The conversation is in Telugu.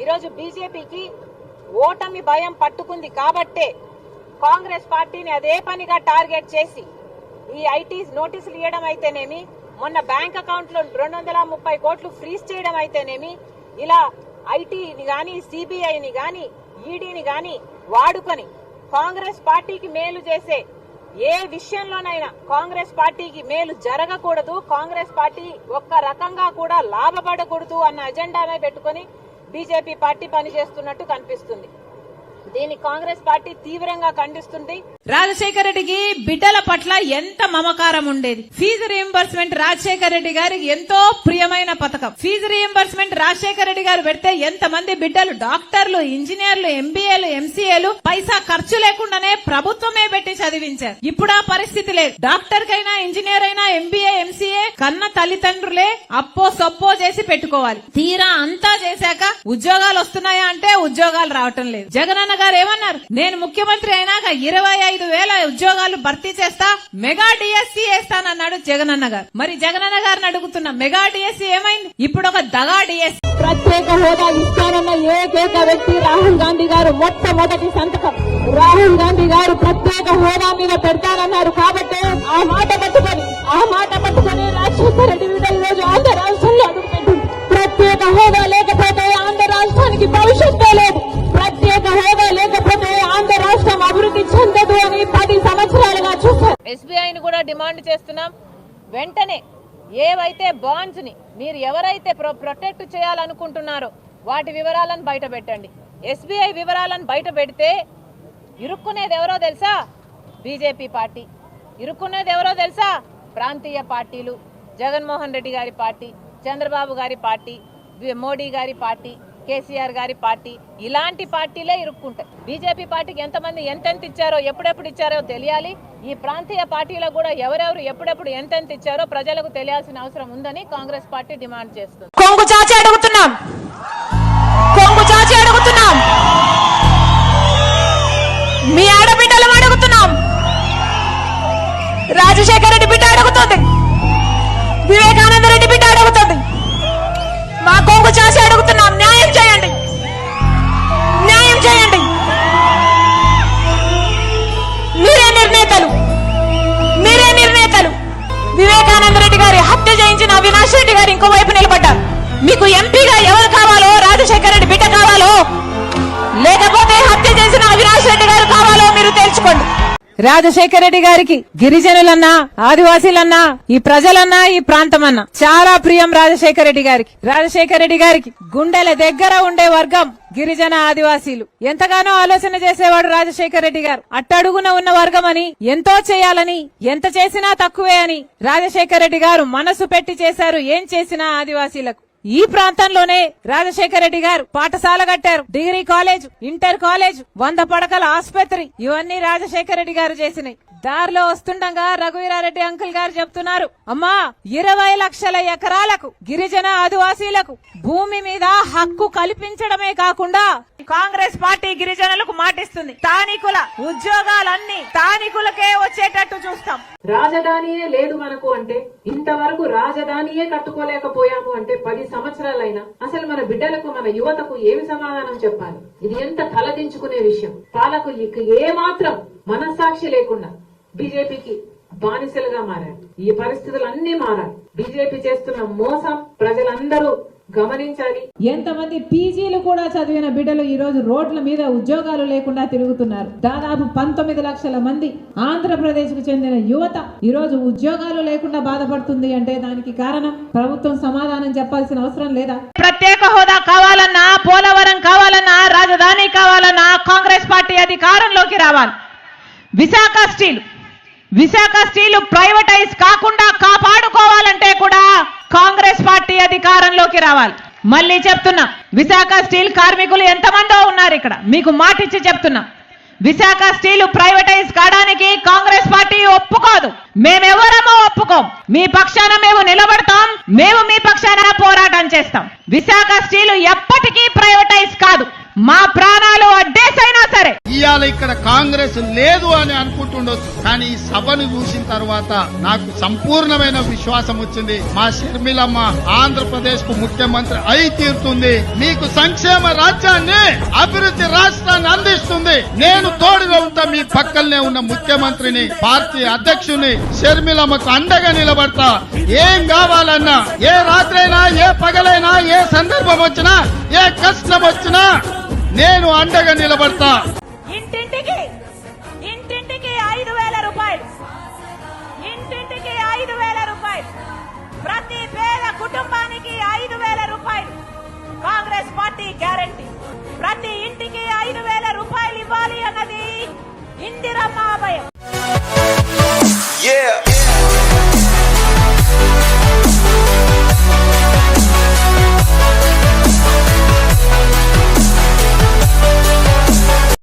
ఈరోజు బీజేపీకి ఓటమి భయం పట్టుకుంది కాబట్టే కాంగ్రెస్ పార్టీని అదే పనిగా టార్గెట్ చేసి ఈ ఐటీ నోటీసులు ఇవ్వడం అయితేనేమి మొన్న బ్యాంక్ అకౌంట్లో రెండు వందల ముప్పై కోట్లు ఫ్రీజ్ చేయడం అయితేనేమి ఇలా ఐటీని గాని సిబిఐని గాని ఈడీని గాని వాడుకొని కాంగ్రెస్ పార్టీకి మేలు చేసే ఏ విషయంలోనైనా కాంగ్రెస్ పార్టీకి మేలు జరగకూడదు కాంగ్రెస్ పార్టీ ఒక్క రకంగా కూడా లాభపడకూడదు అన్న అజెండానే పెట్టుకొని బీజేపీ పార్టీ పనిచేస్తున్నట్టు కనిపిస్తుంది. దీన్ని కాంగ్రెస్ పార్టీ తీవ్రంగా ఖండిస్తుంది. రాజశేఖర రెడ్డికి బిడ్డల పట్ల ఎంత మమకారం ఉండేది. ఫీజు రియంబర్స్మెంట్ రాజశేఖర రెడ్డి గారికి ఎంతో ప్రియమైన పథకం. ఫీజు రియంబర్స్మెంట్ రాజశేఖర రెడ్డి గారు పెడితే ఎంత మంది బిడ్డలు? డాక్టర్లు ఇంజనీర్లు ఎంబీఏలు ఎంసీఏలు పైసా ఖర్చు లేకుండానే ప్రభుత్వమే పెట్టి చదివించారు. ఇప్పుడు ఆ పరిస్థితి లేదు. డాక్టర్ కైనా ఇంజనీర్ అయినా ఎంబీఏ కన్న తల్లిదండ్రులే అప్పో సొప్పో చేసి పెట్టుకోవాలి. తీరా అంతా చేశాక ఉద్యోగాలు వస్తున్నాయా అంటే ఉద్యోగాలు రావటం లేదు. జగనన్న గారు ఏమన్నారు? నేను ముఖ్యమంత్రి అయినాక ఇరవై ఐదు వేల ఉద్యోగాలు భర్తీ చేస్తా మెగా డిఎస్సి వేస్తానన్నాడు జగనన్న గారు. మరి జగనన్న గారిని అడుగుతున్నా మెగా డిఎస్సి ఏమైంది? ఇప్పుడు ఒక దగా డిఎస్సి. ప్రత్యేక హోదా ఇస్తానన్న ఏకైక వ్యక్తి రాహుల్ గాంధీ గారు మొట్టమొదటి సంతకం. రాహుల్ గాంధీ గారు ప్రత్యేక హోదా మీద పెడతారన్నారు కాబట్టి ఆ మాట పట్టుకొని ఆ మాట పట్టుకొని రాజశేఖర రెడ్డి ఈ రోజు ఆంధ్ర రాష్ట్రంలో అడుగుపెట్టింది ప్రత్యేక హోదా లేకపోతే ఆంధ్ర రాష్ట్రానికి భవిష్యత్తు లేదు. ప్రత్యేక హోదా లేకపోతే ఆంధ్ర రాష్ట్రం అభివృద్ధి చెందదు అని పది సంవత్సరాలుగా చూస్తారు. ఎస్బీఐని కూడా డిమాండ్ చేస్తున్నాం. వెంటనే ఏవైతే బాండ్స్ని మీరు ఎవరైతే ప్రొ- ప్రొటెక్ట్ చేయాలనుకుంటున్నారో వాటి వివరాలను బయట పెట్టండి. ఎస్బీఐ వివరాలను బయట పెడితే ఇరుక్కునేది ఎవరో తెలుసా? BJP party. ఇరుక్కునేది ఎవరో తెలుసా? ప్రాంతీయ పార్టీలు. జగన్మోహన్ రెడ్డి గారి పార్టీ చంద్రబాబు గారి పార్టీ మోడీ గారి పార్టీ కేసీఆర్ గారి పార్టీ ఇలాంటి పార్టీలే ఇరుక్కుంటాయి. బీజేపీ పార్టీకి ఎంతమంది ఎంతెంత ఇచ్చారో ఎప్పుడెప్పుడు ఇచ్చారో తెలియాలి. ఈ ప్రాంతీయ పార్టీలకు కూడా ఎవరెవరు ఎప్పుడెప్పుడు ఎంతెంత ఇచ్చారో ప్రజలకు తెలియాల్సిన అవసరం ఉందని కాంగ్రెస్ పార్టీ డిమాండ్ చేస్తుంది. కొంగు చాచి అడుగుతున్నాం. కొంగు చాచి అడుగుతున్నాం. మీ ఆడ ఎంపీగా ఎవరు కావాలో రాజశేఖర రెడ్డి బిడ్డ కావాలో లేకపోతే హత్య చేసిన అవినాష్ రెడ్డి గారు కావాలో మీరు తెలుసుకోండి. రాజశేఖర రెడ్డి గారికి గిరిజనులన్నా ఆదివాసీలన్నా ఈ ప్రజలన్నా ఈ ప్రాంతమన్నా చాలా ప్రియం రాజశేఖర రెడ్డి గారికి. రాజశేఖర రెడ్డి గారికి గుండెల దగ్గర ఉండే వర్గం గిరిజన ఆదివాసీలు. ఎంతగానో ఆలోచన చేసేవాడు రాజశేఖర రెడ్డి గారు. అట్టడుగున ఉన్న వర్గం అని ఎంతో చేయాలని ఎంత చేసినా తక్కువే అని రాజశేఖర రెడ్డి గారు మనసు పెట్టి చేశారు. ఏం చేసినా ఆదివాసీలకు. ఈ ప్రాంతంలోనే రాజశేఖర రెడ్డి గారు పాఠశాల కట్టారు. డిగ్రీ కాలేజ్ ఇంటర్ కాలేజ్ వంద పడకల ఆసుపత్రి ఇవన్నీ రాజశేఖర రెడ్డి గారు చేసినాయి. దారిలో వస్తుండగా రఘువీరారెడ్డి అంకుల్ గారు చెప్తున్నారు అమ్మా ఇరవై లక్షల ఎకరాలకు గిరిజన ఆదివాసీలకు భూమి మీద హక్కు కల్పించడమే కాకుండా కాంగ్రెస్ పార్టీ గిరిజనులకు మాటిస్తుంది. స్థానికుల ఉద్యోగాలన్నీ స్థానికులకే వచ్చేటట్టు చూస్తాం. రాజధానియే లేదు మనకు అంటే ఇంతవరకు రాజధానియే కట్టుకోలేకపోయాము అంటే పది సంవత్సరాలైనా అసలు మన బిడ్డలకు మన యువతకు ఏమి సమాధానం చెప్పాలి? ఇది ఎంత తలదించుకునే విషయం. పాలకులకి ఏ మాత్రం మనస్సాక్షి లేకుండా బీజేపీకి బానిసలుగా మారారు. ఈ పరిస్థితులు అన్ని మారాలి బీజేపీ చేస్తున్న మోసం ప్రజలందరూ గమనించాలి. ఎంతమంది పీజీలు కూడా చదివిన బిడ్డలు ఈ రోజు రోడ్ల మీద ఉద్యోగాలు లేకుండా తిరుగుతున్నారు. దాదాపు పంతొమ్మిది లక్షల మంది ఆంధ్రప్రదేశ్కు చెందిన యువత ఈ రోజు ఉద్యోగాలు లేకుండా బాధపడుతుంది అంటే దానికి కారణం ప్రభుత్వం సమాధానం చెప్పాల్సిన అవసరం లేదా? ప్రత్యేక హోదా కావాలన్నా పోలవరం కావాలన్నా రాజధాని కావాలన్నా కాంగ్రెస్ పార్టీ అధికారంలోకి రావాలి. Visakha steel Visakha steel privatise కాకుండా కూడా కాంగ్రెస్ పార్టీ అధికారంలోకి రావాలి. మళ్ళీ చెప్తున్నా విశాఖ స్టీల్ కార్మికులు ఎంతమందో ఉన్నారు ఇక్కడ. మీకు మాటిచ్చి చెప్తున్నా. విశాఖ స్టీల్ ప్రైవేటైజ్ కావడానికి కాంగ్రెస్ పార్టీ ఒప్పుకోదు. మేమెవరమో ఒప్పుకోం. మీ పక్షాన మేము నిలబడతాం. మేము మీ పక్షాన పోరాటం చేస్తాం. విశాఖ స్టీల్ ఎప్పటికీ ప్రైవేటైజ్ కాదు. మా ప్రాణాలు అడ్డే ఇవాళ ఇక్కడ కాంగ్రెస్ లేదు అని అనుకుంటుండొచ్చు కానీ ఈ సభను చూసిన తర్వాత నాకు సంపూర్ణమైన విశ్వాసం వచ్చింది. మా షర్మిలమ్మ ఆంధ్రప్రదేశ్కు ముఖ్యమంత్రి అయి తీరుతుంది. మీకు సంక్షేమ రాజ్యాన్ని అభివృద్ధి రాష్ట్రాన్ని అందిస్తుంది. నేను తోడుగా ఉంటా మీ పక్కనే ఉన్న ముఖ్యమంత్రిని పార్టీ అధ్యక్షుని షర్మిలమ్మకు అండగా నిలబడతా. ఏం కావాలన్నా ఏ రాత్రైనా ఏ పగలైనా ఏ సందర్భం వచ్చినా ఏ కష్టం వచ్చినా నేను అండగా నిలబడతా. ఇంటింటికి ఇంటింటికి ఐదు వేల రూపాయలు. ఇంటింటికి ఐదు వేల రూపాయలు. ప్రతి పేద కుటుంబానికి ఐదు వేల రూపాయలు. Congress party guarantee. ప్రతి ఇంటికి ఐదు వేల రూపాయలు ఇవ్వాలి అన్నది ఇందిరమ్మ అభయం.